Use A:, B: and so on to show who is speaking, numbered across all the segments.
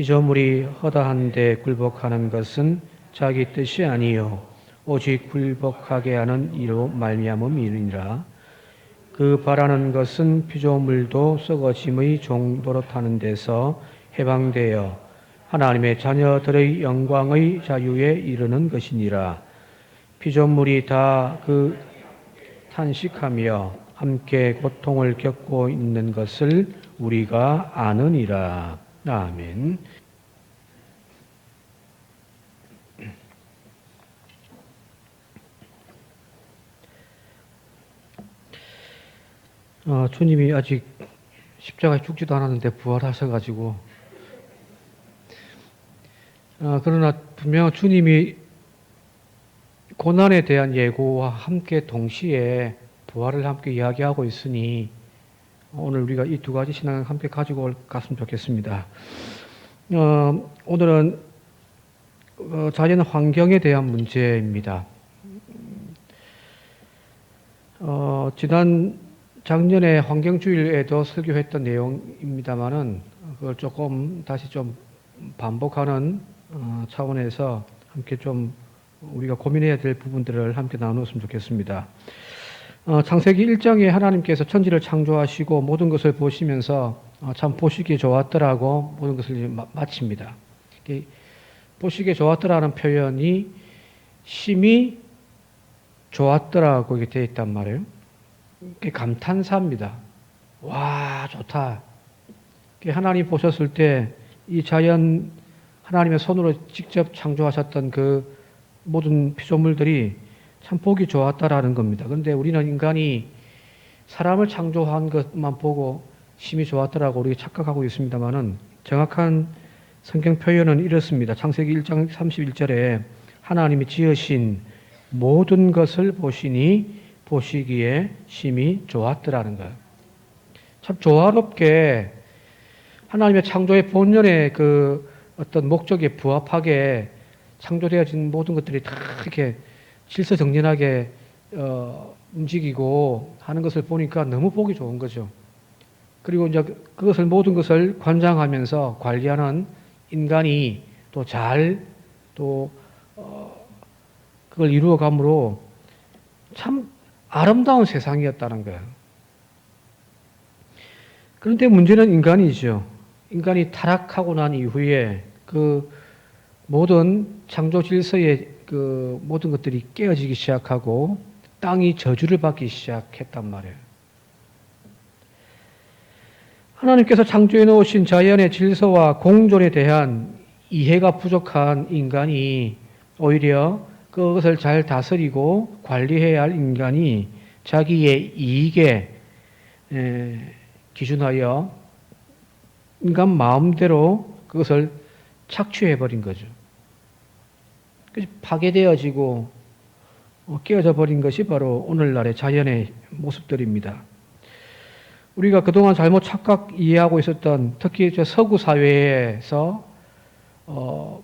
A: 피조물이 허다한데 굴복하는 것은 자기 뜻이 아니요 오직 굴복하게 하는 이로 말미암음이니라. 그 바라는 것은 피조물도 썩어짐의 종도로 타는 데서 해방되어 하나님의 자녀들의 영광의 자유에 이르는 것이니라. 피조물이 다 그 탄식하며 함께 고통을 겪고 있는 것을 우리가 아느니라. 아멘. 어, 주님이 아직 십자가에 죽지도 않았는데 부활하셔가지고 어, 그러나 분명 주님이 고난에 대한 예고와 함께 동시에 부활을 함께 이야기하고 있으니 오늘 우리가 이 두 가지 신앙을 함께 가지고 갔으면 좋겠습니다. 어, 오늘은 어, 자연 환경에 대한 문제입니다. 어, 지난 작년에 환경주일에도 설교했던 내용입니다만은 그걸 조금 다시 좀 반복하는 어, 차원에서 함께 좀 우리가 고민해야 될 부분들을 함께 나누었으면 좋겠습니다. 어, 창세기 1장에 하나님께서 천지를 창조하시고 모든 것을 보시면서 어, 참 보시기에 좋았더라고 모든 것을 마, 마칩니다. 보시기에 좋았더라는 표현이 심히 좋았더라고 이게 되어 있단 말이에요. 감탄사입니다. 와, 좋다. 하나님 보셨을 때 이 자연 하나님의 손으로 직접 창조하셨던 그 모든 피조물들이 참 보기 좋았다라는 겁니다. 그런데 우리는 인간이 사람을 창조한 것만 보고 심히 좋았더라고 우리가 착각하고 있습니다만은 정확한 성경 표현은 이렇습니다. 창세기 1장 31절에 하나님이 지으신 모든 것을 보시니 보시기에 심히 좋았더라는 거예요. 참 조화롭게 하나님의 창조의 본연의 그 어떤 목적에 부합하게 창조되어진 모든 것들이 다 이렇게 질서정연하게 어, 움직이고 하는 것을 보니까 너무 보기 좋은 거죠. 그리고 이제 그것을 모든 것을 관장하면서 관리하는 인간이 또 잘또 어, 그걸 이루어감으로 참 아름다운 세상이었다는 거예요. 그런데 문제는 인간이죠. 인간이 타락하고 난 이후에 그 모든 창조 질서의 그 모든 것들이 깨어지기 시작하고 땅이 저주를 받기 시작했단 말이에요. 하나님께서 창조해 놓으신 자연의 질서와 공존에 대한 이해가 부족한 인간이 오히려 그것을 잘 다스리고 관리해야 할 인간이 자기의 이익에 기준하여 인간 마음대로 그것을 착취해 버린 거죠. 파괴되어지고 어, 깨어져 버린 것이 바로 오늘날의 자연의 모습들입니다. 우리가 그동안 잘못 착각 이해하고 있었던 특히 서구 사회에서 어,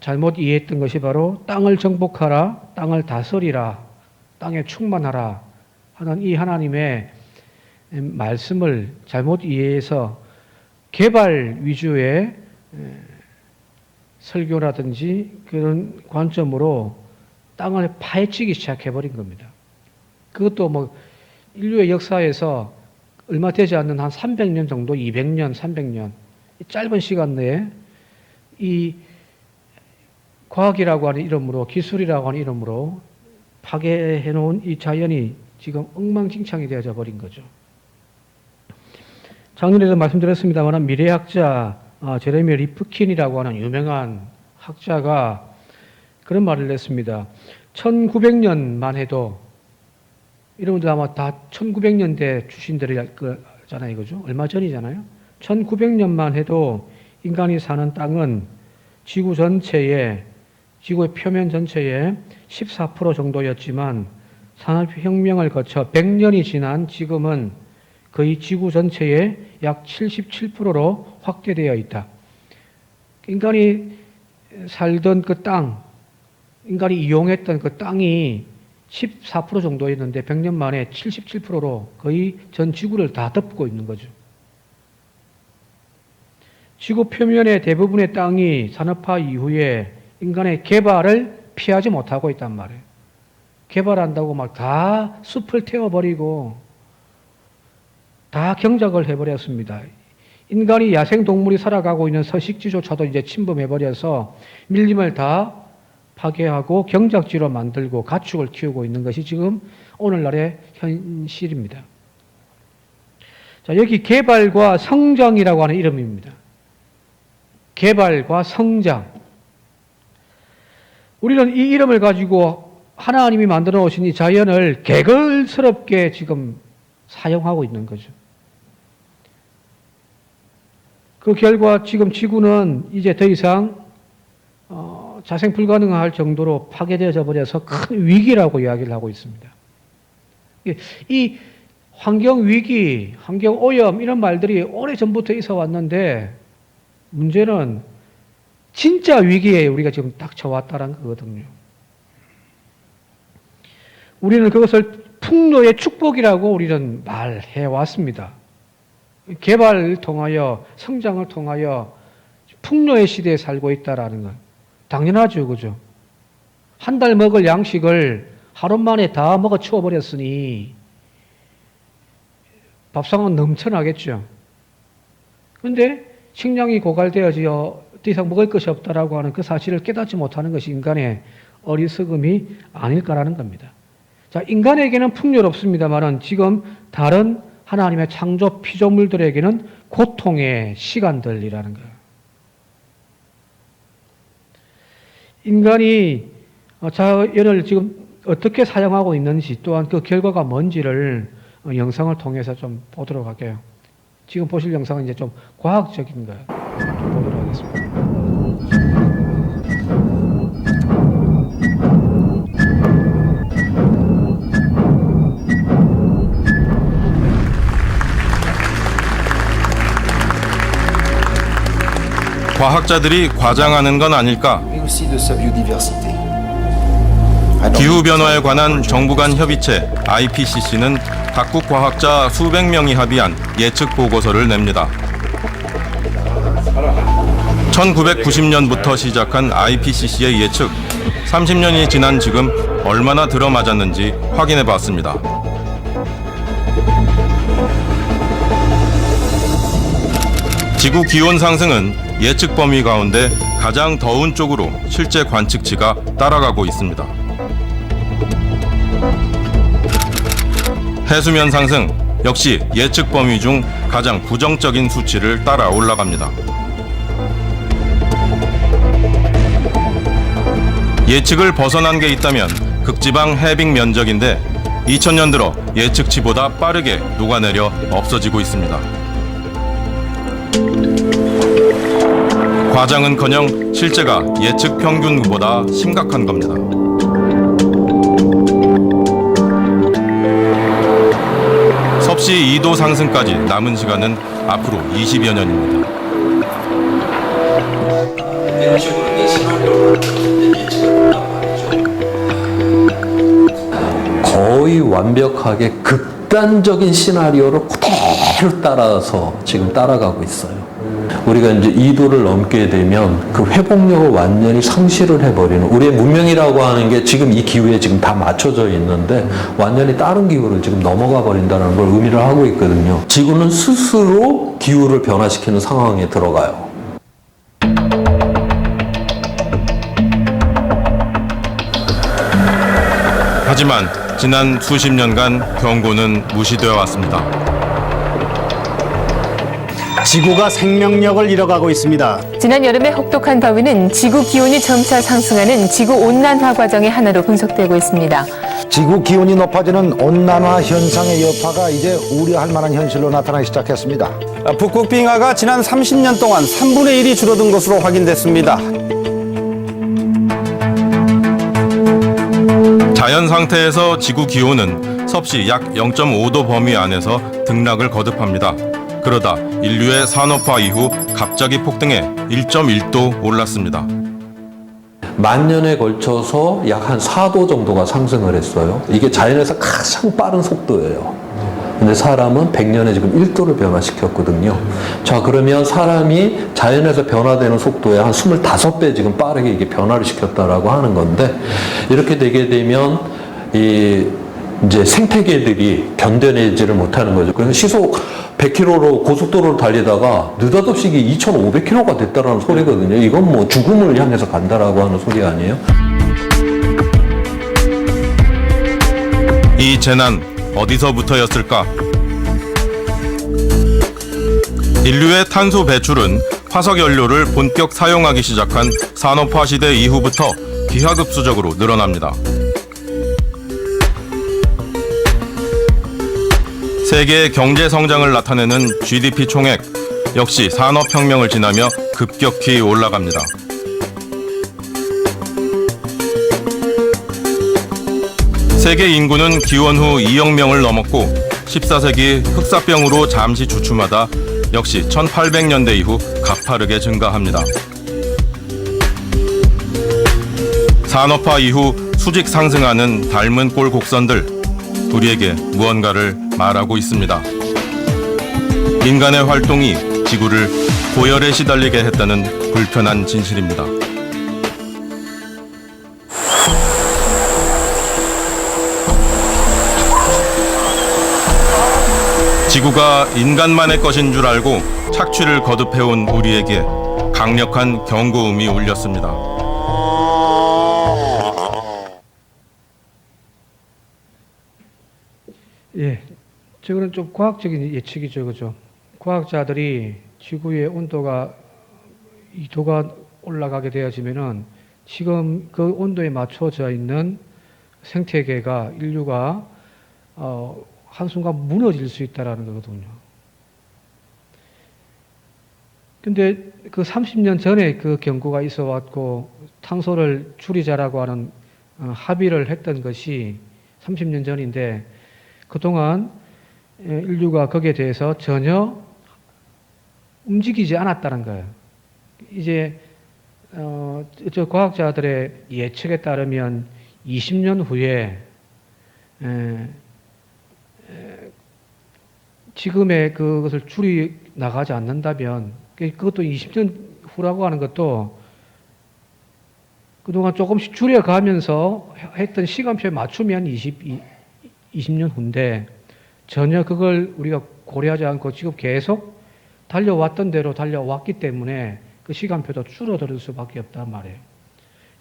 A: 잘못 이해했던 것이 바로 땅을 정복하라, 땅을 다스리라, 땅에 충만하라 하는 이 하나님의 말씀을 잘못 이해해서 개발 위주의 설교라든지 그런 관점으로 땅을 파헤치기 시작해버린 겁니다. 그것도 뭐 인류의 역사에서 얼마 되지 않는 한 300년 정도, 200년, 300년, 짧은 시간 내에 이 과학이라고 하는 이름으로 기술이라고 하는 이름으로 파괴해 놓은 이 자연이 지금 엉망진창이 되어져 버린 거죠. 작년에도 말씀드렸습니다만 미래학자 아, 제레미 리프킨이라고 하는 유명한 학자가 그런 말을 냈습니다. 1900년만 해도 여러분들 아마 다 1900년대 출신들이잖아요, 그죠? 얼마 전이잖아요. 1900년만 해도 인간이 사는 땅은 지구 전체에 지구의 표면 전체의 14% 정도였지만 산업혁명을 거쳐 100년이 지난 지금은 거의 지구 전체의 약 77%로 확대되어 있다. 인간이 살던 그 땅, 인간이 이용했던 그 땅이 14% 정도였는데 100년 만에 77%로 거의 전 지구를 다 덮고 있는 거죠. 지구 표면의 대부분의 땅이 산업화 이후에 인간의 개발을 피하지 못하고 있단 말이에요. 개발한다고 막 다 숲을 태워버리고 다 경작을 해버렸습니다. 인간이 야생 동물이 살아가고 있는 서식지조차도 이제 침범해버려서 밀림을 다 파괴하고 경작지로 만들고 가축을 키우고 있는 것이 지금 오늘날의 현실입니다. 자, 여기 개발과 성장이라고 하는 이름입니다. 개발과 성장. 우리는 이 이름을 가지고 하나님이 만들어 오신 이 자연을 개걸스럽게 지금 사용하고 있는 거죠. 그 결과 지금 지구는 이제 더 이상 어, 자생 불가능할 정도로 파괴되어 버려서 큰 위기라고 이야기를 하고 있습니다. 이- 이 환경 위기, 환경 오염 이런 말들이 오래 전부터 있어 왔는데 문제는 진짜 위기에 우리가 지금 닥쳐왔다는 거거든요. 우리는 그것을 풍요의 축복이라고 우리는 말해 왔습니다. 개발을 통하여 성장을 통하여 풍요의 시대에 살고 있다라는 건 당연하죠, 그죠? 한 달 먹을 양식을 하루 만에 다 먹어 치워버렸으니 밥상은 넘쳐나겠죠. 근데 식량이 고갈되어지어 더 이상 먹을 것이 없다라고 하는 그 사실을 깨닫지 못하는 것이 인간의 어리석음이 아닐까라는 겁니다. 자, 인간에게는 풍요롭습니다만은 지금 다른 하나님의 창조 피조물들에게는 고통의 시간들이라는 거예요. 인간이 어, 자연을 지금 어떻게 사용하고 있는지 또한 그 결과가 뭔지를 어, 영상을 통해서 좀 보도록 할게요. 지금 보실 영상은 이제 좀 과학적인 거예요. 좀 보도록 하겠습니다.
B: 과학자들이 과장하는 건 아닐까? 기후 변화에 관한 정부 간 협의체 IPCC는 각국 과학자 수백 명이 합의한 예측 보고서를 냅니다. 1990년부터 시작한 IPCC의 예측 30년이 지난 지금 얼마나 들어맞았는지 확인해 봤습니다. 지구 기온 상승은 예측 범위 가운데 가장 더운 쪽으로 실제 관측치가 따라가고 있습니다. 해수면 상승 역시 예측 범위 중 가장 부정적인 수치를 따라 올라갑니다. 예측을 벗어난 게 있다면 극지방 해빙 면적인데 2000년 들어 예측치보다 빠르게 녹아내려 없어지고 있습니다. 과장은커녕 실제가 예측 평균보다 심각한 겁니다. 섭씨 2도 상승까지 남은 시간은 앞으로 20여 년입니다.
C: 거의 완벽하게 극단적인 시나리오를 그대로 따라서 지금 따라가고 있어요. 우리가 이제 2도를 넘게 되면 그 회복력을 완전히 상실을 해버리는 우리의 문명이라고 하는 게 지금 이 기후에 지금 다 맞춰져 있는데 완전히 다른 기후를 지금 넘어가 버린다는 걸 의미를 하고 있거든요. 지구는 스스로 기후를 변화시키는 상황에 들어가요.
B: 하지만 지난 수십 년간 경고는 무시되어 왔습니다.
D: 지구가 생명력을 잃어가고 있습니다.
E: 지난 여름의 혹독한 더위는 지구 기온이 점차 상승하는 지구 온난화 과정의 하나로 분석되고 있습니다.
F: 지구 기온이 높아지는 온난화 현상의 여파가 이제 우려할 만한 현실로 나타나기 시작했습니다.
D: 북극 빙하가 지난 30년 동안 3분의 1이 줄어든 것으로 확인됐습니다.
B: 자연 상태에서 지구 기온은 섭씨 약 0.5도 범위 안에서 등락을 거듭합니다. 그러다 인류의 산업화 이후 갑자기 폭등해 1.1도 올랐습니다.
C: 만 년에 걸쳐서 약 한 4도 정도가 상승을 했어요. 이게 자연에서 가장 빠른 속도예요. 근데 사람은 100년에 지금 1도를 변화시켰거든요. 자, 그러면 사람이 자연에서 변화되는 속도의 한 25배 지금 빠르게 이게 변화를 시켰다라고 하는 건데, 이렇게 되게 되면, 이, 이제 생태계들이 견뎌내지를 못하는 거죠. 그래서 시속 100km로 고속도로를 달리다가 느닷없이 이게 2,500km가 됐다라는 소리거든요. 이건 뭐 죽음을 향해서 간다라고 하는 소리 아니에요?
B: 이 재난 어디서부터였을까? 인류의 탄소 배출은 화석 연료를 본격 사용하기 시작한 산업화 시대 이후부터 기하급수적으로 늘어납니다. 세계의 경제 성장을 나타내는 GDP 총액 역시 산업혁명을 지나며 급격히 올라갑니다. 세계 인구는 기원 후 2억 명을 넘었고 14세기 흑사병으로 잠시 주춤하다 역시 1800년대 이후 가파르게 증가합니다. 산업화 이후 수직 상승하는 닮은 꼴 곡선들 우리에게 무언가를 말하고 있습니다. 인간의 활동이 지구를 고열에 시달리게 했다는 불편한 진실입니다. 지구가 인간만의 것인 줄 알고 착취를 거듭해온 우리에게 강력한 경고음이 울렸습니다.
A: 예, 저거는 좀 과학적인 예측이죠, 그죠? 과학자들이 지구의 온도가 2도가 올라가게 되어지면은 지금 그 온도에 맞춰져 있는 생태계가 인류가 어, 한순간 무너질 수 있다라는 거거든요. 근데 그 30년 전에 그 경고가 있어 왔고 탄소를 줄이자라고 하는 어, 합의를 했던 것이 30년 전인데 그동안 예, 인류가 거기에 대해서 전혀 움직이지 않았다는 거예요. 이제 어, 저 과학자들의 예측에 따르면 20년 후에 에, 에, 지금의 그것을 줄이 나가지 않는다면 그- 그것도 20년 후라고 하는 것도 그동안 조금씩 줄여가면서 했던 시간표에 맞추면 20, 20년 후인데 전혀 그걸 우리가 고려하지 않고 지금 계속 달려왔던 대로 달려왔기 때문에 그 시간표도 줄어들 수밖에 없단 말이에요.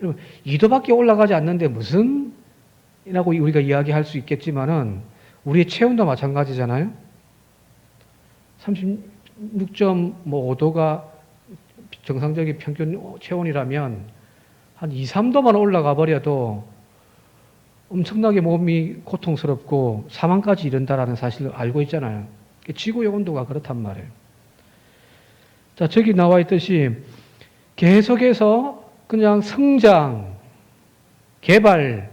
A: 여러분, 2도밖에 올라가지 않는데 무슨 이라고 우리가 이야기할 수 있겠지만은 우리의 체온도 마찬가지잖아요. 36.5도가 정상적인 평균 체온이라면 한 2, 3도만 올라가 버려도 엄청나게 몸이 고통스럽고 사망까지 이른다라는 사실을 알고 있잖아요. 지구의 온도가 그렇단 말이에요. 자, 저기 나와 있듯이 계속해서 그냥 성장, 개발,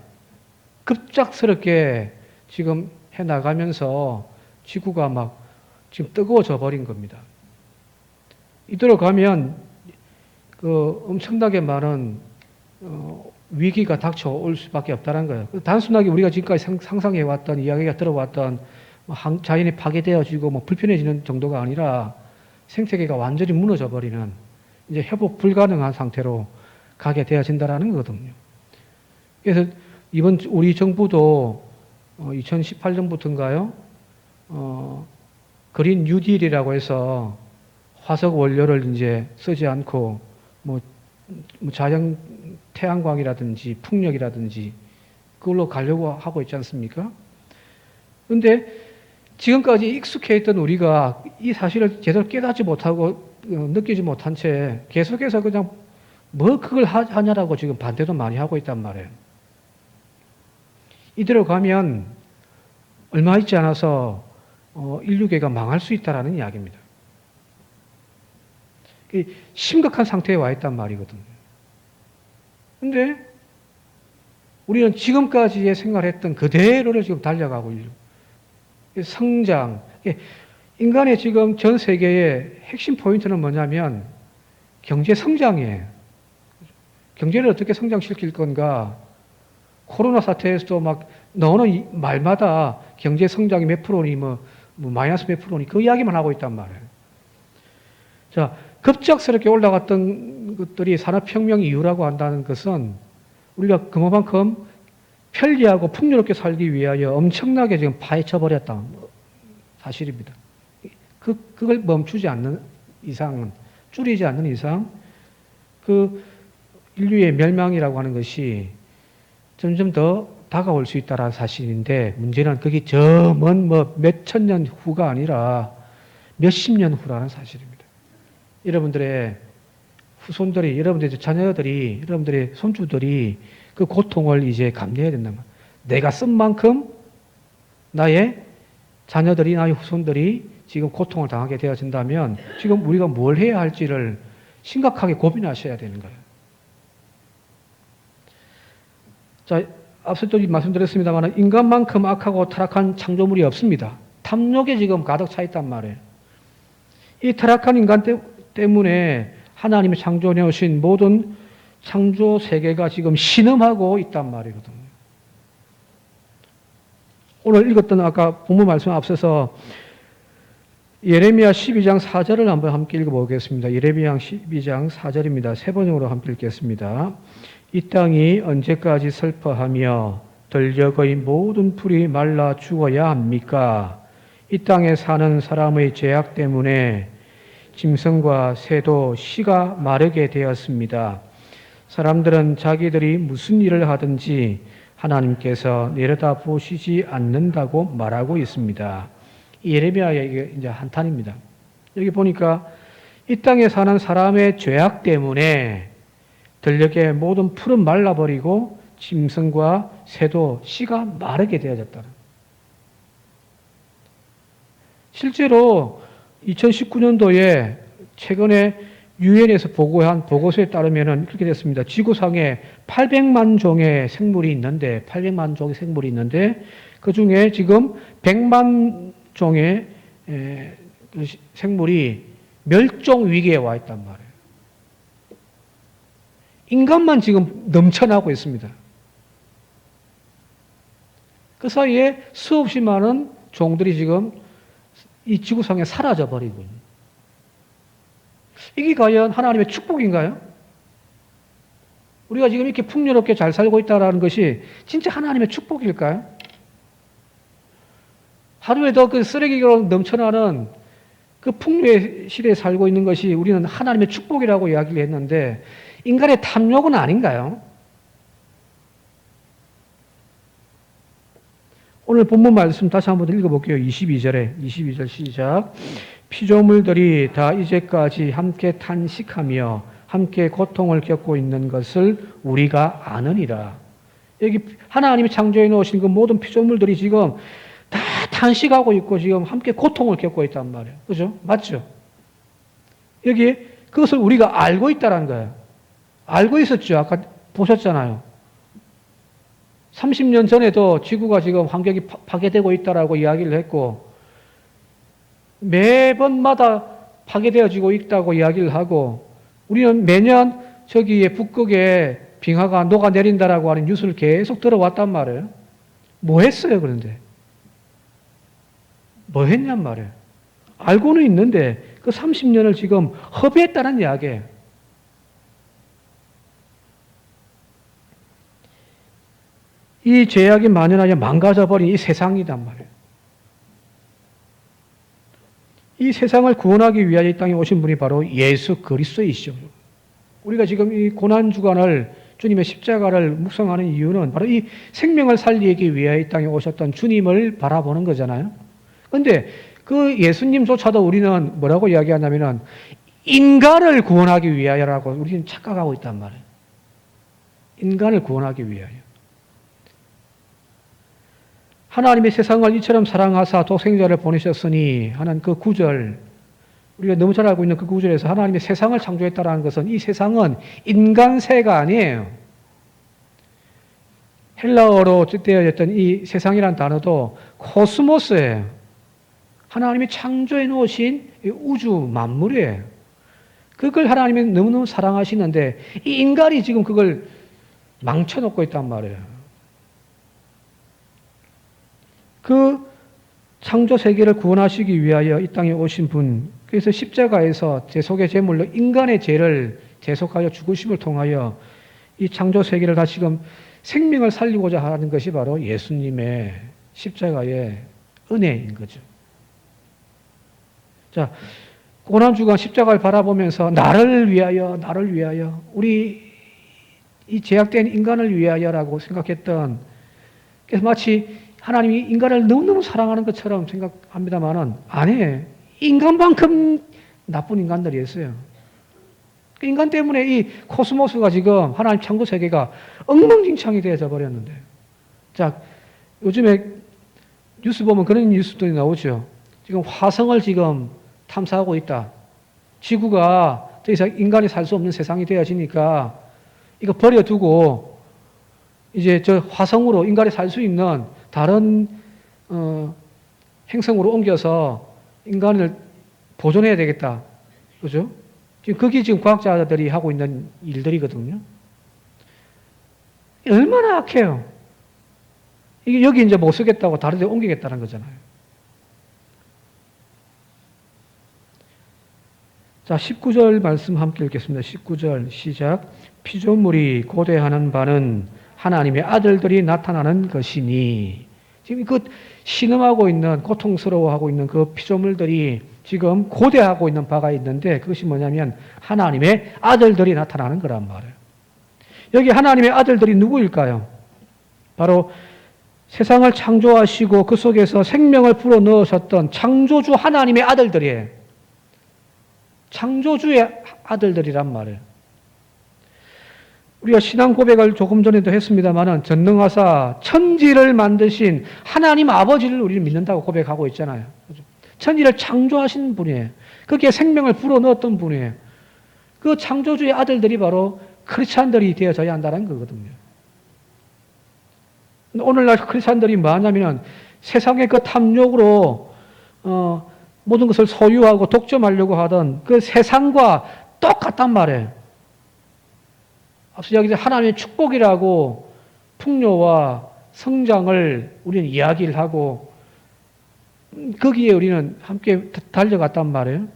A: 급작스럽게 지금 해 나가면서 지구가 막 지금 뜨거워져 버린 겁니다. 이대로 가면 그 엄청나게 많은 어, 위기가 닥쳐올 수밖에 없다는 거예요. 단순하게 우리가 지금까지 상, 상상해 왔던 이야기가 들어왔던 뭐 한- 자연이 파괴되어지고 뭐 불편해지는 정도가 아니라 생태계가 완전히 무너져 버리는 이제 회복 불가능한 상태로 가게 되어진다라는 거거든요. 그래서 이번 우리 정부도 어, 2018년부터인가요? 어, 그린 뉴딜이라고 해서 화석 원료를 이제 쓰지 않고 뭐, 뭐 자연 태양광이라든지 풍력이라든지 그걸로 가려고 하고 있지 않습니까? 근데 지금까지 익숙해 있던 우리가 이 사실을 제대로 깨닫지 못하고 어, 느끼지 못한 채 계속해서 그냥 뭐 그걸 하- 하냐라고 지금 반대도 많이 하고 있단 말이에요. 이대로 가면 얼마 있지 않아서 어, 인류계가 망할 수 있다라는 이야기입니다. 이 심각한 상태에 와 있단 말이거든요. 근데 우리는 지금까지의 생활했던 그대로를 지금 달려가고 있는 성장. 인간의 지금 전 세계의 핵심 포인트는 뭐냐면 경제 성장이에요. 경제를 어떻게 성장시킬 건가? 코로나 사태에서도 막 이- 말마다 경제 성장이 몇 프로니 뭐, 뭐 마이너스 몇 프로니 그 이야기만 하고 있단 말이에요. 자, 급작스럽게 올라갔던 것들이 산업혁명 이후라고 한다는 것은 우리가 그만큼 편리하고 풍요롭게 살기 위하여 엄청나게 지금 파헤쳐 버렸다 사실입니다. 그 그걸 멈추지 않는 이상은 줄이지 않는 이상 그 인류의 멸망이라고 하는 것이 점점 더 다가올 수 있다라는 사실인데 문제는 그게 저 먼 뭐 몇천 년 후가 아니라 몇십 년 후라는 사실입니다. 여러분들의 후손들이 여러분들의 자녀들이 여러분들의 손주들이 그 고통을 이제 감내해야 된다는 거예요. 내가 쓴 만큼 나의 자녀들이 나의 후손들이 지금 고통을 당하게 되어진다면 지금 우리가 뭘 해야 할지를 심각하게 고민하셔야 되는 거예요. 자, 앞서도 말씀드렸습니다만 인간만큼 악하고 타락한 창조물이 없습니다. 탐욕에 지금 가득 차 있단 말이에요. 이 타락한 인간 때, 때문에 하나님이 창조해 오신 모든 창조 세계가 지금 신음하고 있단 말이거든요. 오늘 읽었던 아까 본문 말씀 앞서서 예레미야 12장 4절을 한번 함께 읽어보겠습니다. 예레미야 12장 4절입니다. 세 번역으로 함께 읽겠습니다. 이 땅이 언제까지 슬퍼하며 들녘의 모든 풀이 말라 죽어야 합니까? 이 땅에 사는 사람의 죄악 때문에 짐승과 새도 씨가 마르게 되었습니다. 사람들은 자기들이 무슨 일을 하든지 하나님께서 내려다 보시지 않는다고 말하고 있습니다. 이 예레미야의 이제 한탄입니다. 여기 보니까 이 땅에 사는 사람의 죄악 때문에 들녘의 모든 풀은 말라버리고 짐승과 새도 씨가 마르게 되어졌다는. 실제로 2019년도에 최근에 유엔에서 보고한 보고서에 따르면 그렇게 됐습니다. 지구상에 800만 종의 생물이 있는데 800만 종의 생물이 있는데 그 중에 지금 100만 종의 에, 그 시- 생물이 멸종 위기에 와 있단 말이에요. 인간만 지금 넘쳐나고 있습니다. 그 사이에 수없이 많은 종들이 지금 이 지구상에 사라져 버리고 있는. 이게 과연 하나님의 축복인가요? 우리가 지금 이렇게 풍요롭게 잘 살고 있다는 것이 진짜 하나님의 축복일까요? 하루에도 그 쓰레기로 넘쳐나는 그 풍요의 시대에 살고 있는 것이 우리는 하나님의 축복이라고 이야기를 했는데 인간의 탐욕은 아닌가요? 오늘 본문 말씀 다시 한번 읽어볼게요. 22절에 22절 시작. 피조물들이 다 이제까지 함께 탄식하며 함께 고통을 겪고 있는 것을 우리가 아느니라. 여기 하나님이 창조해 놓으신 그 모든 피조물들이 지금 다 탄식하고 있고 지금 함께 고통을 겪고 있단 말이에요. 그죠? 맞죠? 여기 그것을 우리가 알고 있다는 거예요. 알고 있었죠. 아까 보셨잖아요. 30년 전에도 지구가 지금 환경이 파- 파괴되고 있다라고 이야기를 했고 매번마다 파괴되어지고 있다고 이야기를 하고 우리는 매년 저기에 북극에 빙하가 녹아내린다라고 하는 뉴스를 계속 들어왔단 말이에요. 뭐 했어요, 그런데? 뭐 했냔 말이에요. 알고는 있는데 그 30년을 지금 허비했다는 이야기예요. 이 죄악이 만연하여 망가져버린 이 세상이단 말이에요. 이 세상을 구원하기 위하여 이 땅에 오신 분이 바로 예수 그리스도이시죠. 우리가 지금 이 고난 주간을 주님의 십자가를 묵상하는 이유는 바로 이 생명을 살리기 위하여 이 땅에 오셨던 주님을 바라보는 거잖아요. 그런데 그 예수님조차도 우리는 뭐라고 이야기하냐면은 인간을 구원하기 위하여라고 우리는 착각하고 있단 말이에요. 인간을 구원하기 위하여. 하나님의 세상을 이처럼 사랑하사 독생자를 보내셨으니 하는 그 구절 우리가 너무 잘 알고 있는 그 구절에서 하나님의 세상을 창조했다라는 것은 이 세상은 인간세가 아니에요. 헬라어로 뜻되어졌던 이 세상이라는 단어도 코스모스예요. 하나님이 창조해 놓으신 이 우주 만물이에요. 그걸 하나님이 너무너무 사랑하시는데 이 인간이 지금 그걸 망쳐놓고 있단 말이에요. 그 창조 세계를 구원하시기 위하여 이 땅에 오신 분, 그래서 십자가에서 제 속의 제물로 인간의 죄를 대속하여 죽으심을 통하여 이 창조 세계를 다시금 생명을 살리고자 하는 것이 바로 예수님의 십자가의 은혜인 거죠. 자, 고난 주간 십자가를 바라보면서 나를 위하여, 나를 위하여, 우리 이 제약된 인간을 위하여라고 생각했던, 그래서 마치 하나님이 인간을 너무너무 사랑하는 것처럼 생각합니다만은 아니에요. 인간만큼 나쁜 인간들이 있어요. 그 인간 때문에 이 코스모스가 지금 하나님 창조 세계가 엉망진창이 되어져 버렸는데. 자, 요즘에 뉴스 보면 그런 뉴스들이 나오죠. 지금 화성을 지금 탐사하고 있다. 지구가 더 이상 인간이 살 수 없는 세상이 되어지니까 이거 버려두고 이제 저 화성으로 인간이 살 수 있는 다른 어, 행성으로 옮겨서 인간을 보존해야 되겠다. 그죠? 지금 그게 지금 과학자들이 하고 있는 일들이거든요. 얼마나 악해요. 이게 여기 이제 못 쓰겠다고 다른 데 옮기겠다는 거잖아요. 자, 19절 말씀 함께 읽겠습니다. 19절 시작. 피조물이 고대하는 바는 하나님의 아들들이 나타나는 것이니. 지금 그 신음하고 있는, 고통스러워하고 있는 그 피조물들이 지금 고대하고 있는 바가 있는데 그것이 뭐냐면 하나님의 아들들이 나타나는 거란 말이에요. 여기 하나님의 아들들이 누구일까요? 바로 세상을 창조하시고 그 속에서 생명을 불어 넣으셨던 창조주 하나님의 아들들이에요. 창조주의 아들들이란 말이에요. 우리가 신앙 고백을 조금 전에도 했습니다만은 전능하사 천지를 만드신 하나님 아버지를 우리는 믿는다고 고백하고 있잖아요. 천지를 창조하신 분이에요. 거기에 생명을 불어 넣었던 분이에요. 그 창조주의 아들들이 바로 크리스찬들이 되어져야 한다는 거거든요. 오늘날 크리스찬들이 뭐 하냐면 세상의 그 탐욕으로 어, 모든 것을 소유하고 독점하려고 하던 그 세상과 똑같단 말이에요. 앞서 여기서 하나님의 축복이라고 풍요와 성장을 우리는 이야기를 하고 거기에 우리는 함께 달려갔단 말이에요.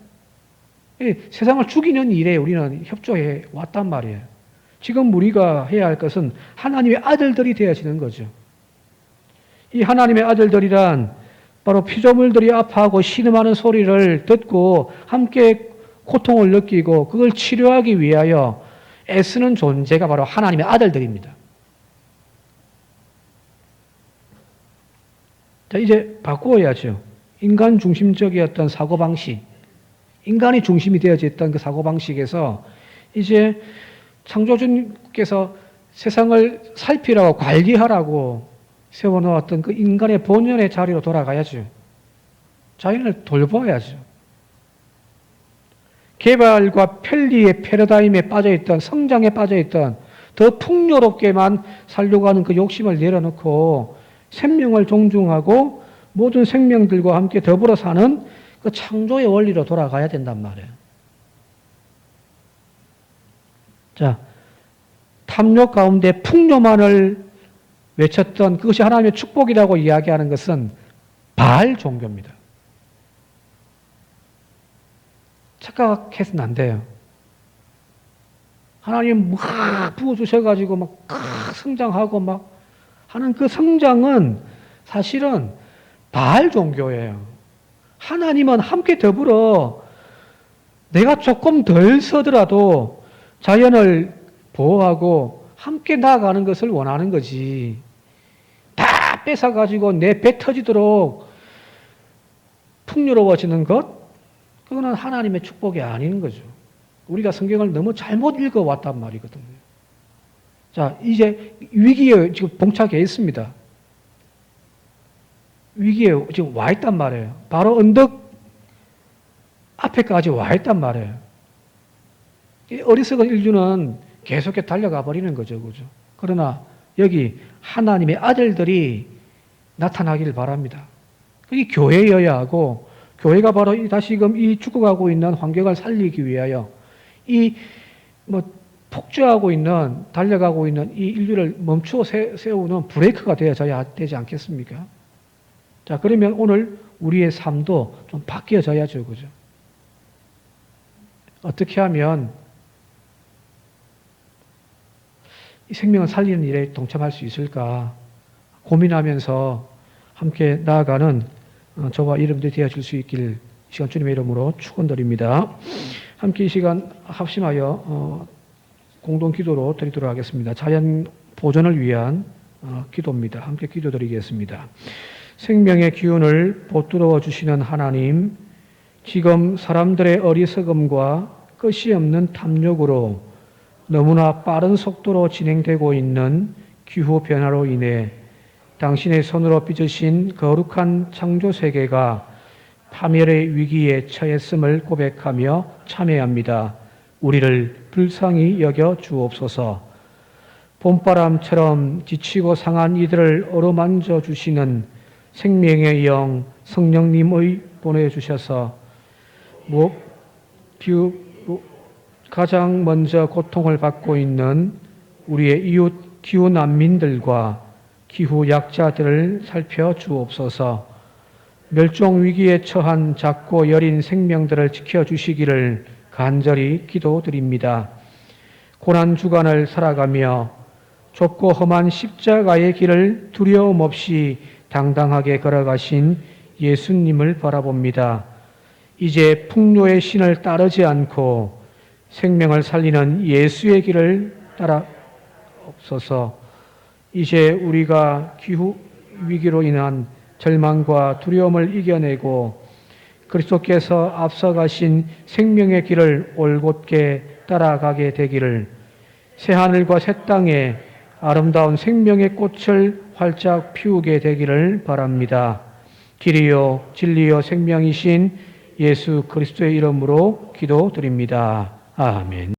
A: 이 세상을 죽이는 일에 우리는 협조해 왔단 말이에요. 지금 우리가 해야 할 것은 하나님의 아들들이 되어지는 거죠. 이 하나님의 아들들이란 바로 피조물들이 아파하고 신음하는 소리를 듣고 함께 고통을 느끼고 그걸 치료하기 위하여 애쓰는 존재가 바로 하나님의 아들들입니다. 자, 이제 바꾸어야죠. 인간 중심적이었던 사고방식, 인간이 중심이 되어졌던 그 사고방식에서 이제 창조주님께서 세상을 살피라고 관리하라고 세워놓았던 그 인간의 본연의 자리로 돌아가야죠. 자연을 돌봐야죠. 개발과 편리의 패러다임에 빠져있던, 성장에 빠져있던, 더 풍요롭게만 살려고 하는 그 욕심을 내려놓고 생명을 존중하고 모든 생명들과 함께 더불어 사는 그 창조의 원리로 돌아가야 된단 말이에요. 자, 탐욕 가운데 풍요만을 외쳤던 그것이 하나님의 축복이라고 이야기하는 것은 바알 종교입니다. 착각해서는 안 돼요. 하나님 막 부어주셔가지고 막 성장하고 막 하는 그 성장은 사실은 바알 종교예요. 하나님은 함께 더불어 내가 조금 덜 서더라도 자연을 보호하고 함께 나아가는 것을 원하는 거지. 다 뺏어가지고 내 배 터지도록 풍요로워지는 것, 그거는 하나님의 축복이 아닌 거죠. 우리가 성경을 너무 잘못 읽어왔단 말이거든요. 자, 이제 위기에 지금 봉착해 있습니다. 위기에 지금 와 있단 말이에요. 바로 언덕 앞에까지 와 있단 말이에요. 이 어리석은 인류는 계속해 달려가 버리는 거죠. 그죠? 그러나 여기 하나님의 아들들이 나타나기를 바랍니다. 그게 교회여야 하고, 교회가 바로 이 다시금 이 죽어가고 있는 환경을 살리기 위하여 이 뭐 폭주하고 있는, 달려가고 있는 이 인류를 멈추어 세우는 브레이크가 되어져야 되지 않겠습니까? 자, 그러면 오늘 우리의 삶도 좀 바뀌어져야죠. 그죠? 어떻게 하면 이 생명을 살리는 일에 동참할 수 있을까 고민하면서 함께 나아가는 어, 저와 이름들이 되어줄 수 있길 이 시간 주님의 이름으로 축원드립니다. 함께 이 시간 합심하여 어, 공동 기도로 드리도록 하겠습니다. 자연 보존을 위한 어, 기도입니다. 함께 기도드리겠습니다. 생명의 기운을 보뚫어 주시는 하나님, 지금 사람들의 어리석음과 끝이 없는 탐욕으로 너무나 빠른 속도로 진행되고 있는 기후 변화로 인해 당신의 손으로 빚으신 거룩한 창조 세계가 파멸의 위기에 처했음을 고백하며 참회합니다. 우리를 불쌍히 여겨 주옵소서. 봄바람처럼 지치고 상한 이들을 어루만져 주시는 생명의 영 성령님의 보내주셔서 뭐 비- 가장 먼저 고통을 받고 있는 우리의 이웃 기후 난민들과 기후 약자들을 살펴 주옵소서. 멸종 위기에 처한 작고 여린 생명들을 지켜 주시기를 간절히 기도드립니다. 고난 주간을 살아가며 좁고 험한 십자가의 길을 두려움 없이 당당하게 걸어가신 예수님을 바라봅니다. 이제 풍요의 신을 따르지 않고 생명을 살리는 예수의 길을 따라 없어서 이제 우리가 기후 위기로 인한 절망과 두려움을 이겨내고 그리스도께서 앞서가신 생명의 길을 올곧게 따라가게 되기를 새 하늘과 새 땅에 아름다운 생명의 꽃을 활짝 피우게 되기를 바랍니다. 길이요 진리요 생명이신 예수 그리스도의 이름으로 기도드립니다. 아멘.